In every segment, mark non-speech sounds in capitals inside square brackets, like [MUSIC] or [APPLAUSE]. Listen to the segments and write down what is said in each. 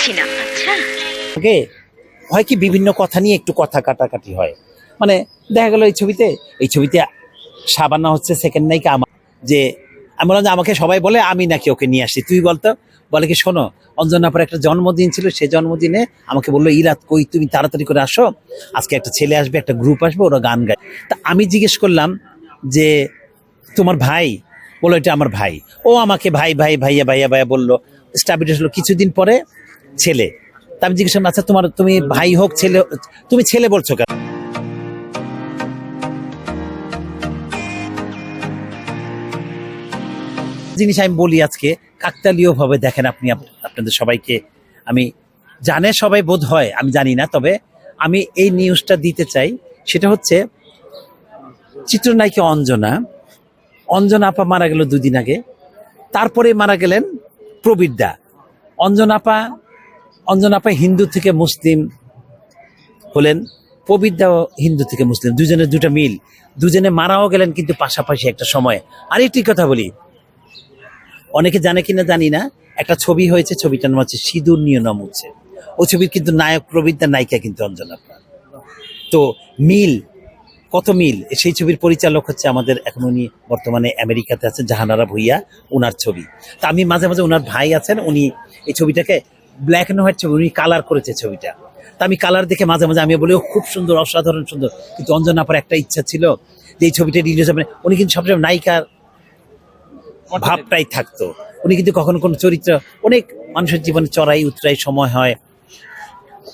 পাচ্ছি না। আচ্ছা। আগে হয় কি বিভিন্ন কথা নিয়ে একটু কথা কাটাকাটি হয়? মানে দেখা গেল এই ছবিতে এই ছবিতে সাবানা হচ্ছে সেকেন্ড নায়িকা আমার যে আমি বললাম যে আমাকে সবাই বলে আমি নাকি ওকে নিয়ে আসছি। তুই বলতো? বলে কি শোনো অঞ্জনাপার একটা জন্মদিন ছিল সেই জন্মদিনে আমাকে বলল ইরাত কই তুমি তাড়াতাড়ি করে আসো? আজকে একটা ছেলে আসবে একটা গ্রুপ আসবে ওরা গান গায়। তা আমি জিজ্ঞেস করলাম যে তোমার ভাই? বলল এটা আমার ভাই। ও আমাকে ভাই ভাই ভাইয়া ভাইয়া ভাইয়া বলল। স্টাবিলিশ হলো কিছুদিন পরে ছেলে। তা আমি জিজ্ঞেস আচ্ছা তোমার, তুমি ভাই হোক, ছেলে তুমি ছেলে বলছো কেন? জিনিস আমি বলি আজকে কাকতালীয় ভাবে দেখেন আপনি আপনাদের সবাইকে। আমি জানে সবাই বোধ হয়, আমি জানি না, তবে আমি এই নিউজটা দিতে চাই, সেটা হচ্ছে, চিত্রনায়িকা অঞ্জনা অঞ্জনা আপা মারা গেল দুদিন আগে, তারপরে মারা গেলেন প্রবীরদা। অঞ্জনা আপা অঞ্জনা আপা হিন্দু থেকে মুসলিম হলেন প্রবীরদাও হিন্দু থেকে মুসলিম, দুজনের দুটা মিল। দুজনে মারাও গেলেন কিন্তু পাশাপাশি একটা সময়। আরেকটি কথা বলি, অনেকে জানে কিনা জানি না, একটা ছবি হয়েছে, ছবিটার নাম হচ্ছে সিঁদুর নিয়ে নাম হচ্ছে। ও ছবির কিন্তু নায়ক প্রবীরদা নায়িকা কিন্তু অঞ্জনা আপা। তো মিল, কত মিল? সেই ছবির পরিচালক হচ্ছে আমাদের এখন উনি বর্তমানে আমেরিকাতে আছেন, জাহানারা ভুইয়া ওনার ছবি। তা আমি মাঝে মাঝে ওনার ভাই আছেন, উনি এই ছবিটাকে ব্ল্যাক অ্যান্ড হোয়াইট ছবি উনি কালার করেছে ছবিটা। তা আমি কালার দেখে মাঝে মাঝে আমি বলি "ও, খুব সুন্দর অসাধারণ সুন্দর। কিন্তু অঞ্জনা আপার একটা ইচ্ছা ছিল যে এই ছবিটা রিলিজ হবে। উনি কিন্তু সবসময় নায়িকার ভাবটাই থাকতো। উনি কিন্তু কখনো কোনো চরিত্র অনেক মানুষের জীবনে চড়াই উতরাই সময় হয়।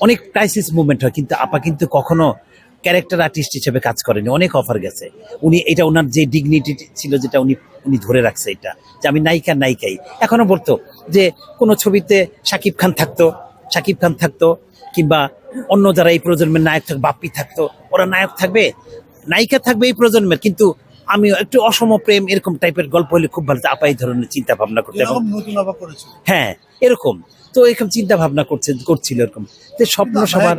অনেক ক্রাইসিস মুভমেন্ট হয় কিন্তু আপা কিন্তু কখনো ক্যারেক্টার আর্টিস্ট হিসেবে কাজ করেনি অনেক অফার গেছে। উনি এটা ওনার যে ডিগনিটি ছিল যেটা উনি উনি ধরে রাখছে এটা যে আমি নায়িকা নায়িকাই। এখনও বলতো যে কোনো ছবিতে শাকিব খান থাকতো শাকিব খান থাকতো কিংবা অন্য যারা এই প্রজন্মের নায়ক থাকবে বাপ্পি থাকতো ওরা নায়ক থাকবে নায়িকা থাকবে এই প্রজন্মের কিন্তু আমি একটু অসম প্রেম এরকম টাইপের গল্প হলে খুব ভালো আপা এই ধরনের চিন্তা ভাবনা করতে হ্যাঁ এরকম। তো এরকম চিন্তা ভাবনা করছে করছিল এরকম। স্বপ্ন সবার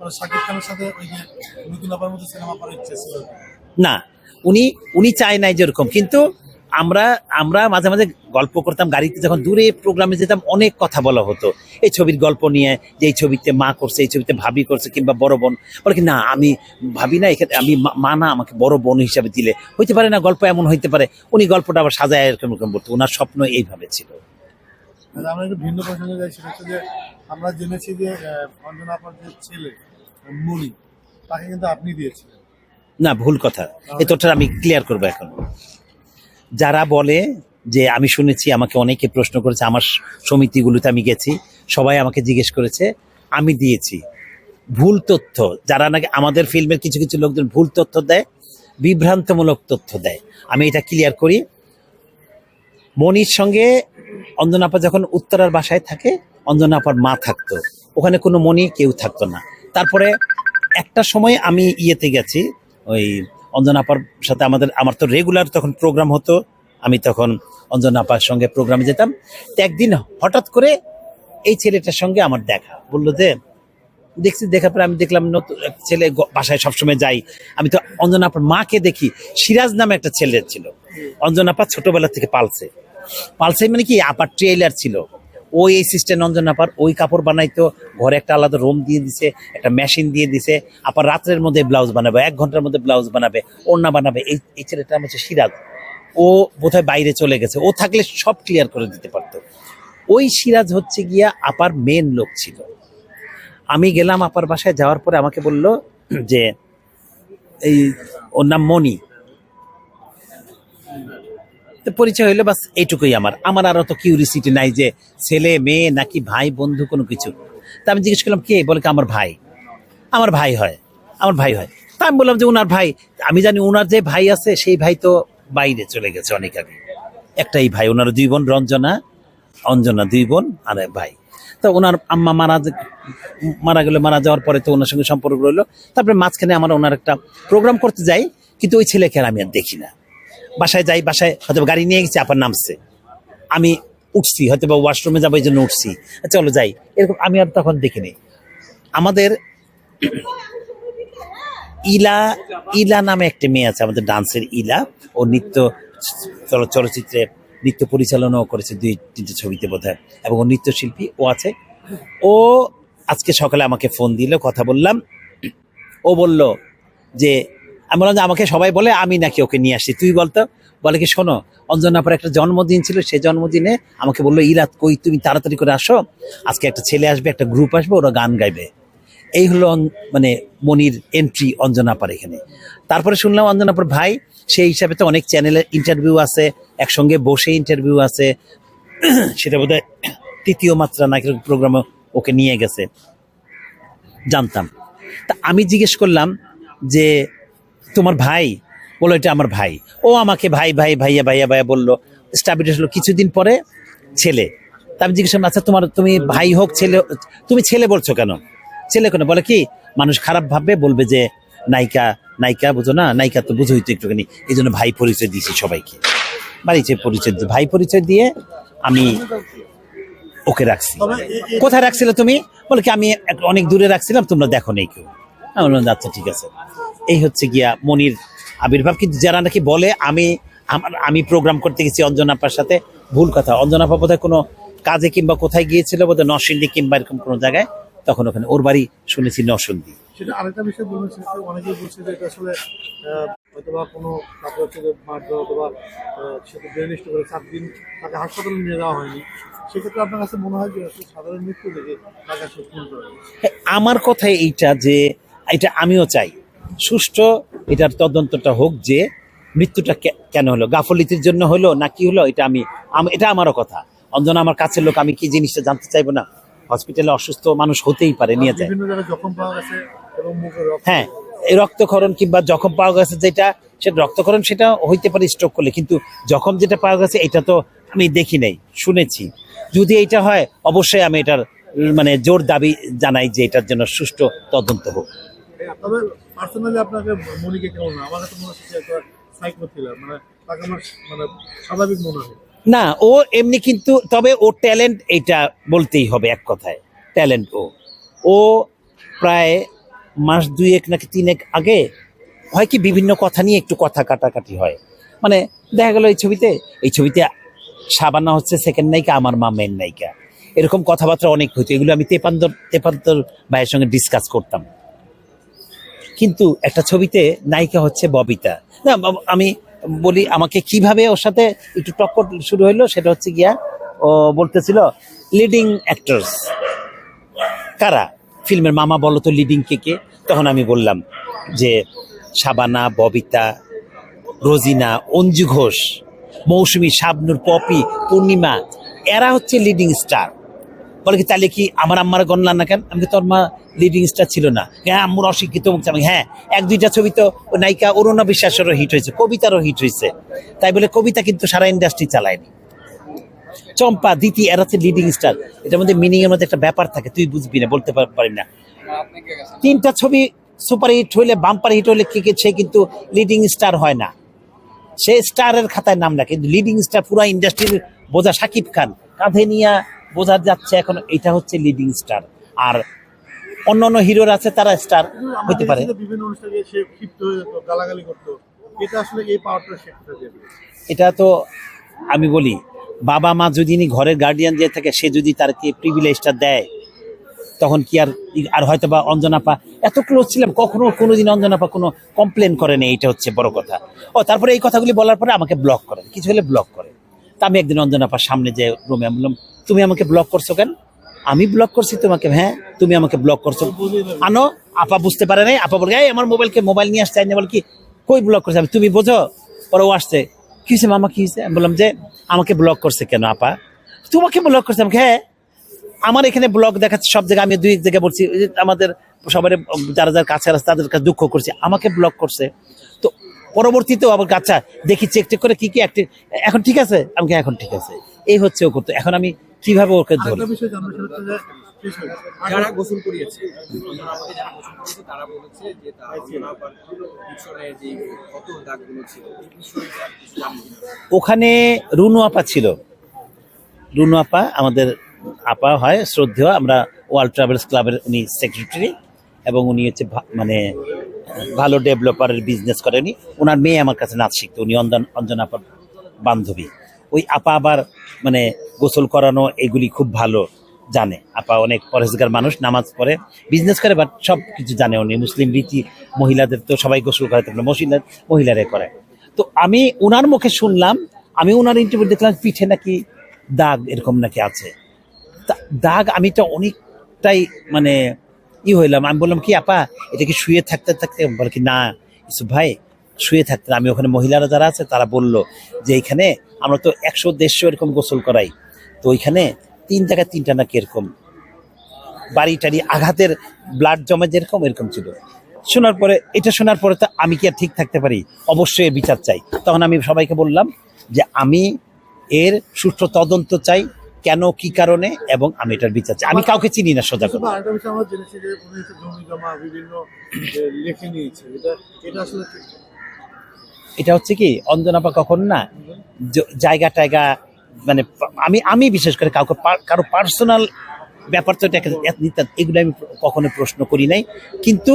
মানে না, উনি উনি চায় নাই যেরকম কিন্তু আমরা আমরা মাঝে মাঝে গল্প করতাম, গাড়িতে যখন দূরে প্রোগ্রামে যেতাম, অনেক কথা বলা হতো। এই ছবির গল্প নিয়ে, যে এই ছবিতে মা করছে, এই ছবিতে ভাবি করছে, কিংবা বড় বোন। বলে কি, না, আমি ভাবি না, এখানে আমি মা- না, আমাকে বড় বোন হিসাবে দিলে। হইতে পারে না, গল্প এমন হইতে পারে। উনি গল্পটা আবার সাজায় এরকম এরকম বলতো। ওনার স্বপ্ন এইভাবে ছিল। আমরা একটু ভিন্ন প্রসঙ্গে যাই সেটা হচ্ছে যে আমরা জেনেছি যে অঞ্জনা আপার যে ছেলে মনি তাকে কিন্তু আপনি দিয়েছিলেন। না ভুল কথা। এ তোটা আমি ক্লিয়ার করব এখন। যারা বলে যে আমি শুনেছি আমাকে অনেকে প্রশ্ন করেছে আমার সমিতিগুলোতে আমি গেছি সবাই আমাকে জিজ্ঞেস করেছে আমি দিয়েছি। ভুল তথ্য যারা নাকি আমাদের ফিল্মের কিছু কিছু লোকজন ভুল তথ্য দেয় বিভ্রান্তমূলক তথ্য দেয়। আমি এটা ক্লিয়ার করি। মনির সঙ্গে অঞ্জনাপা যখন উত্তরার বাসায় থাকে অঞ্জনাপার মা থাকতো। ওখানে কোনো মনি কেউ থাকতো না। তারপরে একটা সময় আমি ইয়েতে গেছি, ওই অঞ্জনাপার সাথে আমাদের, আমার তো রেগুলার তখন প্রোগ্রাম হতো, আমি তখন অঞ্জনাপার সঙ্গে প্রোগ্রামে যেতাম। তো একদিন হঠাৎ করে এই ছেলেটার সঙ্গে আমার দেখা। বলল যে, দেখছি, দেখার পরে আমি দেখলাম নতুন ছেলে বাসায় সবসময় যাই আমি তো অঞ্জনাপার মাকে দেখি। সিরাজ নামে একটা ছেলে ছিল। অঞ্জনাপা ছোটবেলা থেকে পালছে। পালছে মানে কি, আপার ট্রেলার ছিল। ওই এই সিস্টেম অঞ্জনাপার ওই কাপড় বানাইতো, ঘরে একটা আলাদা রুম দিয়ে দিছে, একটা মেশিন দিয়ে দিছে, আপার রাত্রের মধ্যে ব্লাউজ বানাবে, এক ঘণ্টার মধ্যে ব্লাউজ বানাবে, ওড়না বানাবে, এই এই ছেলেটার নাম হচ্ছে সিরাজ ও বোধহয় বাইরে চলে গেছে, ও থাকলে সব ক্লিয়ার করে দিতে পারতো। ওই সিরাজ হচ্ছে গিয়া আপার মেন লোক ছিল। আমি গেলাম আপার বাসায়, যাওয়ার পরে আমাকে বলল যে, এই, ওর নাম মনি তো পরিচয় হইল, বাস এইটুকুই আমার। আমার আর অত কিউরিসিটি নাই যে ছেলে, মেয়ে নাকি ভাই, বন্ধু, কোনো কিছু। তা আমি জিজ্ঞেস করলাম, কে? বলে আমার ভাই। আমার ভাই হয়। আমার ভাই হয়। তা আমি বললাম যে ওনার ভাই। আমি জানি ওনার যে ভাই আছে, সেই ভাই তো বাইরে চলে গেছে অনেক আগে। একটাই ভাই ওনার দুই বোন, রঞ্জনা। অঞ্জনা দুই বোন আর ভাই। তো ওনার আম্মা মারা মারা গেল, মারা যাওয়ার পরে তো ওনার সঙ্গে সম্পর্ক রইল। তারপরে মাঝখানে আমার ওনার একটা প্রোগ্রাম করতে যাই, কিন্তু ওই ছেলেকে আর আমি আর দেখি না। বাসায় যাই, বাসায় হয়তো গাড়ি নিয়ে গেছি আপার নামছে। আমি উঠছি হয়তো বা ওয়াশরুমে যাব এই জন্য উঠছি চলো যাই। এরকম আমি আর তখন দেখিনি। আমাদের ইলা ইলা নামে একটা মেয়ে আছে, আমাদের ডান্সের ইলা। ও নৃত্য চল- চলচ্চিত্রে নৃত্য পরিচালনাও করেছে দুই, তিনটে ছবিতে বোধ হয় এবং ও নৃত্যশিল্পী ও আছে। ও আজকে সকালে আমাকে ফোন দিল, কথা বললাম। ও বলল যে আমি বললাম যে, আমাকে সবাই বলে আমি নাকি ওকে নিয়ে আসি তুই বলতো? বলে কি, শোনো অঞ্জনাপার একটা জন্মদিন ছিল, সেই জন্মদিনে আমাকে বলল, ইরাত, কই তুমি তাড়াতাড়ি করে আসো, আজকে একটা ছেলে আসবে, একটা গ্রুপ আসবে, ওরা গান গাইবে। এই হলো মানে মনির এন্ট্রি অঞ্জনাপার এখানে। তারপরে শুনলাম অঞ্জনাপার ভাই, সেই হিসাবে তো অনেক চ্যানেলের ইন্টারভিউ আছে, একসঙ্গে বসে ইন্টারভিউ আছে। [CLEARS THROAT] সেটা বোধহয় তৃতীয় মাত্রা নাকি প্রোগ্রামে ওকে নিয়ে গেছে। জানতাম। তা আমি জিজ্ঞেস করলাম যে তোমার ভাই? বলো, এটা আমার ভাই। ও আমাকে ভাই ভাই, ভাইয়া ভাইয়া ভাইয়া বলল। স্টাবিলিশ হলো কিছুদিন পরে ছেলে। আমি জিজ্ঞেস করলাম আচ্ছা তোমার, তুমি ভাই হোক, ছেলে তুমি ছেলে বলছো কেন? ছেলে কেন? বলে কি, মানুষ খারাপ ভাববে, বলবে যে, নায়িকা নায়িকা বুঝো না, নায়িকা তো বুঝোই তো একটুখানি। এই জন্য ভাই পরিচয় দিয়েছি সবাইকে। বাড়িতে পরিচয়, ভাই পরিচয় দিয়ে আমি ওকে রাখছি। কোথায় রাখছিলে তুমি? বলে কি, আমি অনেক দূরে রাখছিলাম, তোমরা দেখো নেই কেউ। আমি বললাম আচ্ছা ঠিক আছে। এই হচ্ছে গিয়া মনির আবির্ভাব। কিন্তু যারা নাকি বলে আমি আমার আমি প্রোগ্রাম করতে গেছি অঞ্জনাপার সাথে ভুল কথা। অঞ্জনাপা বোধহয় কোনো কাজে কিংবা কোথায় গিয়েছিল বোধহয় নরসিংদী কিংবা এরকম কোনো জায়গায়? তখন ওখানে ওর বাড়ি শুনেছি নরসিংদী। সেটা আরেকটা বিষয় বলুন সেটা অনেকেই বলছে যে এটা আসলে আহ, কোনো তারপর হচ্ছে মারধর অথবা সেটা ব্রেনিস্ট করে চার দিন তাকে হাসপাতালে নিয়ে যাওয়া হয়নি। সেক্ষেত্রে আপনার কাছে মনে হয় যে সাধারণ মৃত্যু থেকে হ্যাঁ, আমার কথাই এইটা যে এটা আমিও চাই। সুষ্ঠু এটার তদন্তটা হোক যে মৃত্যুটা কেন হলো? গাফলিতির জন্য হলো না কি হলো? এটা আমি এটা আমারও কথা। অঞ্জনা আমার কাছের লোক আমি কি জিনিসটা জানতে চাইব না? হসপিটালে অসুস্থ মানুষ হতেই পারে নিয়ে যায়। হ্যাঁ এই রক্তক্ষরণ কিংবা জখম পাওয়া গেছে যেটা সেটা রক্তক্ষরণ সেটা হইতে পারে স্ট্রোক করলে কিন্তু জখম যেটা পাওয়া গেছে এটা তো আমি দেখি নাই শুনেছি। যদি এটা হয় অবশ্যই আমি এটার মানে জোর দাবি জানাই যে এটার জন্য সুষ্ঠু তদন্ত হোক। পার্সোনালি আপনাকে মনিকে কেমন? আমার কাছে মনে হচ্ছে একটা সাইকো থ্রিলার মানে তাকে আমার মানে স্বাভাবিক মনে হয়। না, ও এমনি কিন্তু, তবে ও ট্যালেন্ট এটা বলতেই হবে এক কথায় ট্যালেন্ট ও। ও প্রায় মাস দুয়েক নাকি তিনেক আগে হয় কি বিভিন্ন কথা নিয়ে একটু কথা কাটাকাটি হয়। মানে দেখা গেল এই ছবিতে এই ছবিতে সাবানা হচ্ছে সেকেন্ড নায়িকা, আমার মা মেন নায়িকা। এরকম কথাবার্তা অনেক হতো এগুলো আমি তেপান্তর তেপান্তর ভাইয়ের সঙ্গে ডিসকাস করতাম। কিন্তু একটা ছবিতে নায়িকা হচ্ছে ববিতা। না আমি বলি, আমাকে কীভাবে ওর সাথে একটু টক্কর শুরু হইল সেটা হচ্ছে গিয়া ও বলতেছিল লিডিং অ্যাক্টরস কারা? ফিল্মের মামা বলো তো লিডিং কে কে। তখন আমি বললাম যে শাবানা ববিতা, রোজিনা, অঞ্জু ঘোষ, মৌসুমী, শাবনুর, পপি, পূর্ণিমা, এরা হচ্ছে লিডিং স্টার বলে কি, তাহলে কি আমার আম্মার গণলাম না কেন? আমি তোর মা লিডিং স্টার ছিল না। হ্যাঁ আম্মুর অশিক্ষিত মুখ হ্যাঁ এক দুইটা ছবি তো নায়িকা অরুণা বিশ্বাসেরও হিট হয়েছে, কবিতারও হিট হয়েছে। তাই বলে কবিতা কিন্তু সারা ইন্ডাস্ট্রি চালায়নি। চম্পা দিতি এরা হচ্ছে লিডিং স্টার এটার মধ্যে মিনিং এর মধ্যে একটা ব্যাপার থাকে, তুই বুঝবি না, বলতে পার- না। তিনটা ছবি সুপার হিট হইলে বাম্পার হিট হইলে কে সে কিন্তু লিডিং স্টার হয় না। সে স্টারের খাতায় নাম না কিন্তু লিডিং স্টার পুরো ইন্ডাস্ট্রির বোঝা সাকিব খান। কাঁধে নিয়ে বোঝা যাচ্ছে এখন, এটা হচ্ছে লিডিং স্টার আর অন্য অন্য হিরোর আছে তারা স্টার হতে পারে। বিভিন্ন অনুষ্ঠানে সে ক্ষিপ্ত হয়ে যেত গালাগালি করতো। এটা আসলে এই পাওয়ারটা সে কোথায় পেল? এটা তো আমি বলি বাবা মা যদি ঘরের গার্ডিয়ান যে থাকে সে যদি তারকে প্রিভিলেজটা দেয় তখন কি আর আর হয়তো বা অঞ্জনাপা এত ক্লোজ ছিলাম কখনো কোনোদিন অঞ্জনাপা কোনো কমপ্লেন করে নেই এটা হচ্ছে বড় কথা। ও তারপরে এই কথাগুলি বলার পরে আমাকে ব্লক করেন কিছু হলে ব্লক করে। তা আমি একদিন অঞ্জনাপার সামনে যে রুমে আমি বললাম তুমি আমাকে ব্লক করছ কেন? আমি ব্লক করছি, তোমাকে হ্যাঁ? তুমি আমাকে ব্লক করছ। আনো, আপা বুঝতে পারে নাই, আপা বলে আমার মোবাইলকে মোবাইল নিয়ে আসছে। বল, কি, কই ব্লক করছে? আমি, তুমি বোঝো? পরে ও আসছে, কি হয়েছে মামা, কি হয়েছে আমি বললাম যে, আমাকে ব্লক করছে কেন, আপা? তোমাকে ব্লক করছে? আমাকে হ্যাঁ আমার এখানে ব্লগ দেখাচ্ছে, সব জায়গায় আমি দুই জায়গায় বলছি আমাদের সবার যারা যারা কাছে আছে, তাদের কাছে দুঃখ করছে, আমাকে ব্লক করছে। তো পরবর্তীতেও আবার আচ্ছা দেখি চেক চেক করে কি কি অ্যাক্টিভ এখন ঠিক আছে? আমাকে এখন ঠিক আছে। এই হচ্ছে ও করতো। এখন আমি কীভাবে ওকে ধরি। যারা গোসল করিয়েছে যারা গোসল করিয়েছে তারা বলেছে যে তারা কত দাগগুলো ছিল? ওখানে রুনু আপা ছিল রুনু আপা আমাদের আপা হয় শ্রদ্ধেয় আমরা ওয়ার্ল্ড ট্রাভেলস ক্লাবের উনি সেক্রেটারি এবং উনি হচ্ছে মানে ভালো ডেভেলপারের বিজনেস করেনি ওনার মেয়ে আমার কাছে নাচ শিখতো উনি অঞ্জন অঞ্জন আপার বান্ধবী ওই আপা আবার মানে গোসল করানো এগুলি খুব ভালো জানে। আপা অনেক পরেজগার মানুষ, নামাজ পড়ে বিজনেস করে বাট সব কিছু জানে উনি। মুসলিম রীতি, মহিলাদের তো সবাই গোসল করে থাকলে মহিলা মহিলারে করে। তো আমি উনার মুখে শুনলাম, আমি উনার ইন্টারভিউ দেখলাম, পিঠে নাকি দাগ এরকম নাকি আছে। দাগ আমি তো অনেকটাই মানে ই হইলাম, আমি বললাম, কি আপা, এটা কি শুয়ে থাকতে থাকতে? বলে কি, না ইসুফ ভাই শুয়ে থাকতে আমি ওখানে মহিলারা যারা আছে, তারা বলল যে এখানে আমরা তো একশো, দেড়শো এরকম গোসল করাই। তো ওইখানে তিন জায়গায় তিনটা নাকি এরকম বাড়ি টাড়ি আঘাতের ব্লাড জমা যেরকম, এরকম ছিল। শোনার পরে, এটা শোনার পরে তো আমি কি আর ঠিক থাকতে পারি? অবশ্যই বিচার চাই। তখন আমি সবাইকে বললাম যে আমি এর সুষ্ঠু তদন্ত চাই, কেন, কি কারণে, এবং আমি এটার বিচার চাই। আমি কাউকে চিনি না সোজা জমি জমা বিভিন্ন নিয়েছে, এটা এটা আসলে। এটা হচ্ছে কি অঞ্জনাপা কখন না জায়গা টায়গা মানে আমি আমি বিশেষ করে কাউকে কারও পার্সোনাল ব্যাপার তো এগুলো আমি কখনো প্রশ্ন করি নাই। কিন্তু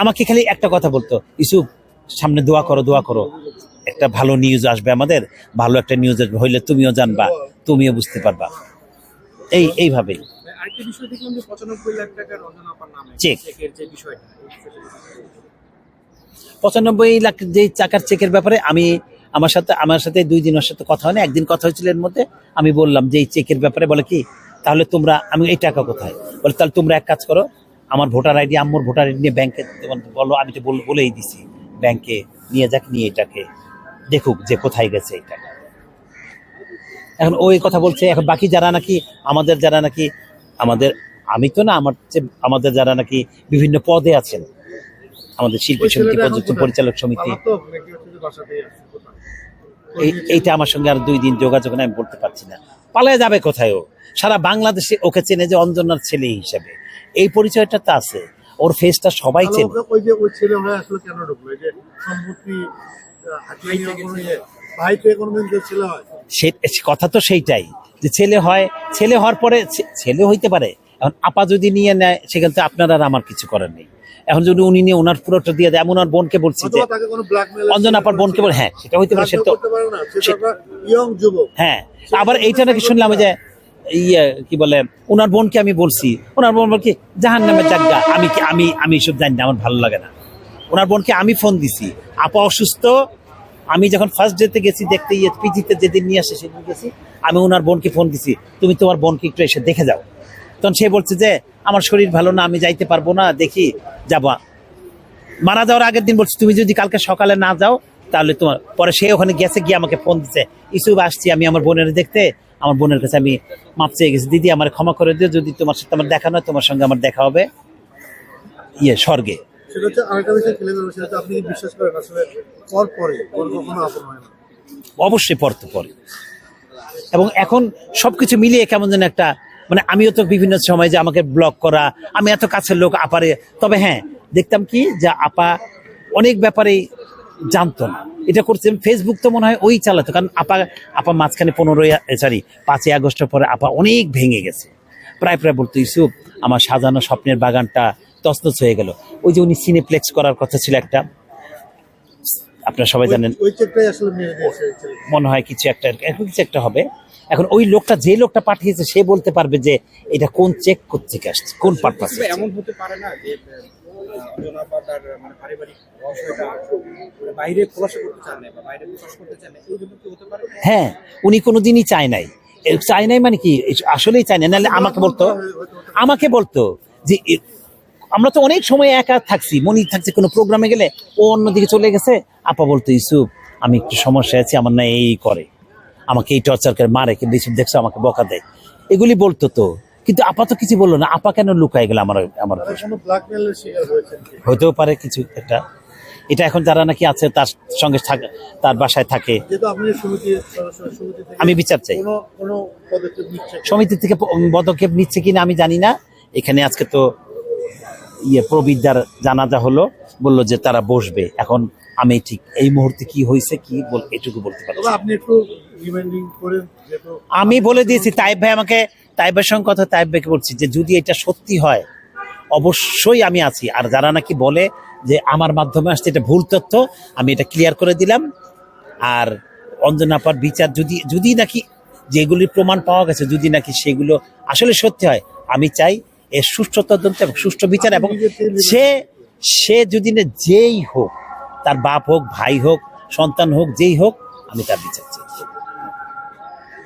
আমাকে খালি একটা কথা বলতো ইসুফ সামনে দোয়া করো দোয়া করো। একটা ভালো নিউজ আসবে আমাদের ভালো একটা নিউজ আসবে হইলে তুমিও জানবা তুমিও বুঝতে পারবা। এই এইভাবেই। চেক। চেকের যে বিষয়টা এই বিষয়টা পঁচানব্বই লাখ যে চাকার চেকের ব্যাপারে আমি আমার সাথে আমার সাথে দুই দিন ওর সাথে কথা হয়নি, একদিন কথা হয়েছিল এর মধ্যে, আমি বললাম যে এই চেকের ব্যাপারে বলে কি, তাহলে তোমরা, আমি এই টাকা কোথায়? বলে, তাহলে তোমরা এক কাজ করো, আমার ভোটার আইডি, আম্মুর ভোটার আইডি নিয়ে ব্যাংকে বলো, আমি তো বল- বলেই দিছি ব্যাংকে নিয়ে যাক, নিয়ে এটাকে দেখুক যে কোথায় গেছে এই টাকা এখন ওই কথা বলছে, এখন বাকি যারা নাকি, আমাদের যারা নাকি, আমাদের, আমি তো না, আমার আমাদের যারা নাকি বিভিন্ন পদে আছেন আমাদের শিল্পী সমিতি প্রযুক্তি? পরিচালক সমিতি? এই এইটা আমার সঙ্গে আর দুই দিন যোগাযোগ আমি বলতে পারছি না। পালায় যাবে কোথায় ও? সারা বাংলাদেশে ওকে চেনে যে অঞ্জনার ছেলে হিসাবে। এই পরিচয়টা তো আছে। ওর ফেসটা সবাই চেনে। ওই যে ওই ছেলে হয়ে আসলে কেন ঢুকলো? যে সম্পত্তি ইয়ে, কথা তো সেইটাই। যে ছেলে হয় ছেলে হওয়ার পরে ছেলে হইতে পারে এখন আপা যদি নিয়ে নেয় সেখান থেকে আপনার আর আমার কিছু করার নেই। এখন যদি উনি নিয়ে ওনার পুরোটা দিয়ে দেয় এমন ওনার বোনকে বলছি যে অঞ্জন আপার বোনকে বলে হ্যাঁ সেটা হইতে পারে সে তো হ্যাঁ আবার এইটা নাকি শুনলাম যে ইয়ে কি বলে ওনার বোনকে আমি বলছি ওনার বোন বল কি জাহান নামের জায়গা আমি কি আমি আমি এসব জানি না আমার ভালো লাগে না। ওনার বোনকে আমি ফোন দিছি আপা অসুস্থ? আমি যখন ফার্স্ট ডেতে গেছি দেখতে ইয়ে পিজিতে যেদিন নিয়ে আসে সেদিন গেছি আমি ওনার বোনকে ফোন দিছি তুমি তোমার বোনকে একটু এসে দেখে যাও। তখন সে বলছে যে আমার শরীর ভালো না আমি যাইতে পারব না দেখি যাবা। মারা যাওয়ার আগের দিন বলছি তুমি যদি কালকে সকালে না যাও তাহলে তোমার পরে সে ওখানে গেছে গিয়ে আমাকে ফোন দিচ্ছে ইসুফ আসছি আমি আমার বোনের দেখতে আমার বোনের কাছে আমি মাপ চেয়ে গেছি। দিদি আমার ক্ষমা করে দিও যদি তোমার সাথে আমার দেখা নয় তোমার সঙ্গে আমার দেখা হবে। ইয়ে স্বর্গে। সেটা হচ্ছে আরেকটা বিষয় খেলে গেল সেটা আপনি বিশ্বাস করেন আসলে পর পরে ওর কখনো আপন হয় না? অবশ্যই পড়তে পড়ে এবং এখন সবকিছু মিলিয়ে কেমন যেন একটা মানে আমিও তো বিভিন্ন সময় যে আমাকে ব্লক করা আমি এত কাছের লোক আপারে তবে হ্যাঁ দেখতাম কি যে আপা অনেক ব্যাপারেই জানতো না। এটা করছে ফেসবুক তো মনে হয় ওই চালাতো কারণ আপা আপা মাঝখানে পনেরোই সরি পাঁচই আগস্টের পরে আপা অনেক ভেঙে গেছে। প্রায় প্রায় বলতো ইউসুফ আমার সাজানো স্বপ্নের বাগানটা তছনছ হয়ে গেল। ওই যে উনি সিনেপ্লেক্স করার কথা ছিল একটা। আপনারা সবাই জানেন। মনে হয় কিছু একটা কিছু একটা হবে। এখন ওই লোকটা যে লোকটা পাঠিয়েছে সে বলতে পারবে যে এটা কোন চেক থেকে আসছে কোন পারপাস এমন হতে পারে না যে মানে মানে হ্যাঁ উনি কোনোদিনই চায় নাই। চায় নাই মানে কি? আসলেই চায় না নাহলে আমাকে বলতো আমাকে বলতো যে আমরা তো অনেক সময় একা থাকছি মনি থাকছে কোনো প্রোগ্রামে গেলে ও অন্যদিকে চলে গেছে। আপা বলতো ইসুফ আমি একটু সমস্যা আছি আমার না এই করে। আমাকে এই টর্চার করে মারে কিন্তু ইসুফ দেখছ আমাকে বকা দেয়। এগুলি বলতো তো। কিন্তু আপা তো কিছু বলল না। আপা কেন লুকায় গেল আমার আমার হতেও পারে কিছু একটা। এটা এখন যারা নাকি আছে তার সঙ্গে তার বাসায় থাকে। আমি বিচার চাই? সমিতি থেকে পদক্ষেপ নিচ্ছে কিনা আমি জানি না। এখানে আজকে তো ইয়ে প্রবিদ্যার জানাজা হলো বলল যে তারা বসবে। এখন আমি ঠিক এই মুহূর্তে কি হয়েছে কি বল এটুকু বলতে না। আপনি একটু রিমাইন্ডিং আমি বলে দিয়েছি তাইব ভাই আমাকে তাইব ভাইয়ের সঙ্গে কথা তাইব ভাইকে বলছি যে যদি এটা সত্যি হয় অবশ্যই আমি আছি। আর যারা নাকি বলে যে আমার মাধ্যমে আসছে এটা ভুল তথ্য আমি এটা ক্লিয়ার করে দিলাম। আর অঞ্জনাপার বিচার যদি যদি নাকি যেগুলির প্রমাণ পাওয়া গেছে যদি নাকি সেগুলো আসলে সত্যি হয় আমি চাই এর সুষ্ঠু তদন্ত এবং সুষ্ঠু বিচার এবং সে সে যদি না যেই হোক তার বাপ হোক ভাই হোক সন্তান হোক যেই হোক আমি তার বিচার